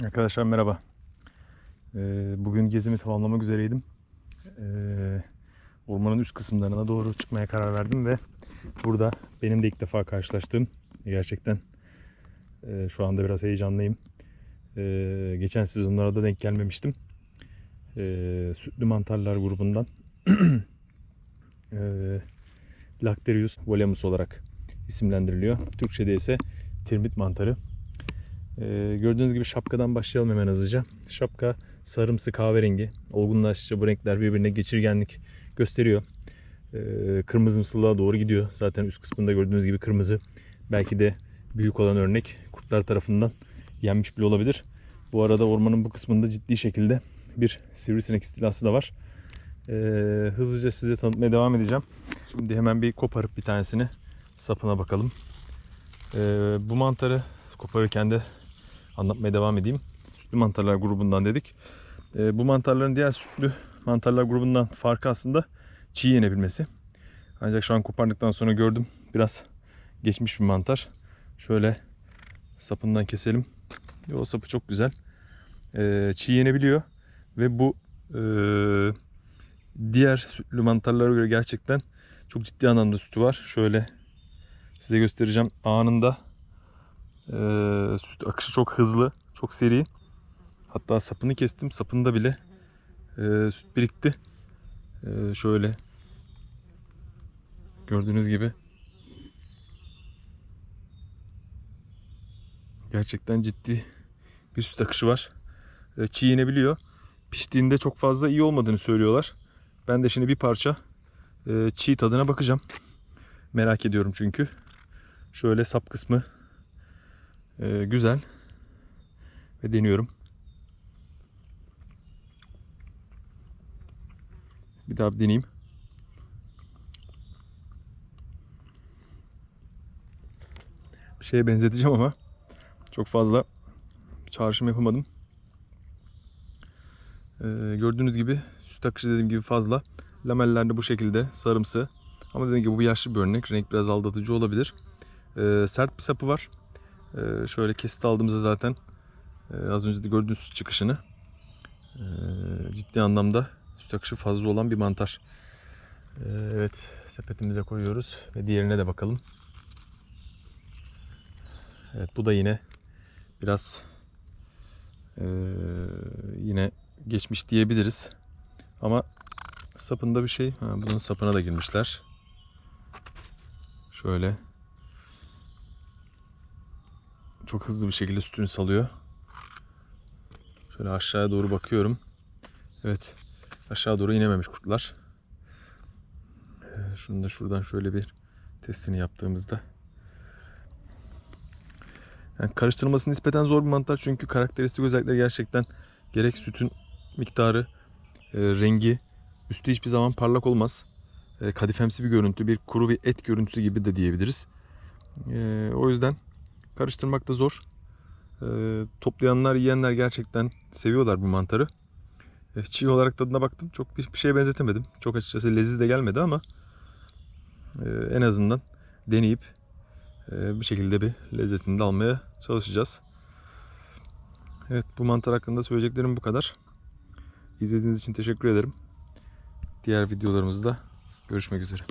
Arkadaşlar merhaba. Ee, bugün gezimi tamamlamak üzereydim. Ee, ormanın üst kısımlarına doğru çıkmaya karar verdim ve burada benim de ilk defa karşılaştığım gerçekten e, şu anda biraz heyecanlıyım. Ee, geçen sezonlarda denk gelmemiştim. Ee, sütlü mantarlar grubundan ee, Lacterius volemus olarak isimlendiriliyor. Türkçe'de ise tirmit mantarı. Ee, gördüğünüz gibi şapkadan başlayalım hemen hızlıca. Şapka sarımsı kahverengi. Olgunlaştıkça bu renkler birbirine geçirgenlik gösteriyor. Ee, kırmızımsılığa doğru gidiyor. Zaten üst kısmında gördüğünüz gibi kırmızı. Belki de büyük olan örnek kurtlar tarafından yenmiş bile olabilir. Bu arada ormanın bu kısmında ciddi şekilde bir sivrisinek istilası da var. Ee, hızlıca size tanıtmaya devam edeceğim. Şimdi hemen bir koparıp bir tanesini sapına bakalım. Bu mantarı koparırken de anlatmaya devam edeyim. Sütlü mantarlar grubundan dedik. Ee, bu mantarların diğer sütlü mantarlar grubundan farkı aslında çiğ yenebilmesi. Ancak şu an kopardıktan sonra gördüm biraz geçmiş bir mantar. Şöyle sapından keselim. O sapı çok güzel. Ee, çiğ yenebiliyor ve bu e, diğer sütlü mantarlara göre gerçekten çok ciddi anlamda sütü var. Şöyle size göstereceğim. Anında ee, süt akışı çok hızlı, çok seri. Hatta sapını kestim. Sapında bile e, süt birikti. Ee, şöyle gördüğünüz gibi gerçekten ciddi bir süt akışı var. Ee, çiğ yenebiliyor. Piştiğinde çok fazla iyi olmadığını söylüyorlar. Ben de şimdi bir parça e, çiğ tadına bakacağım. Merak ediyorum çünkü. Şöyle sap kısmı ee, güzel. Ve deniyorum. Bir daha bir deneyeyim. Bir şeye benzeteceğim ama çok fazla çağrışım yapamadım. Ee, gördüğünüz gibi süt akışı dediğim gibi fazla. Lameller de bu şekilde sarımsı. Ama dediğim gibi bu yaşlı bir örnek. Renk biraz aldatıcı olabilir. Ee, sert bir sapı var. Ee, şöyle kesit aldığımızda zaten e, az önce de gördüğünüz çıkışını e, ciddi anlamda süt akışı fazla olan bir mantar. Ee, evet sepetimize koyuyoruz ve diğerine de bakalım. Evet bu da yine biraz e, yine geçmiş diyebiliriz. Ama sapında bir şey. Ha, bunun sapına da girmişler. Şöyle çok hızlı bir şekilde sütünü salıyor. Şöyle aşağıya doğru bakıyorum. Evet. Aşağı doğru inememiş kurtlar. Ee, Şunu da şuradan şöyle bir testini yaptığımızda. Yani karıştırılması nispeten zor bir mantar çünkü karakteristik özellikleri gerçekten gerek sütün miktarı, e, rengi, üstü hiçbir zaman parlak olmaz. E, kadifemsi bir görüntü, bir kuru bir et görüntüsü gibi de diyebiliriz. E, o yüzden karıştırmak da zor. Ee, toplayanlar, yiyenler gerçekten seviyorlar bu mantarı. E, çiğ olarak tadına baktım. Çok bir, bir şeye benzetemedim. Çok açıkçası leziz de gelmedi ama e, en azından deneyip e, bir şekilde bir lezzetini de almaya çalışacağız. Evet bu mantar hakkında söyleyeceklerim bu kadar. İzlediğiniz için teşekkür ederim. Diğer videolarımızda görüşmek üzere.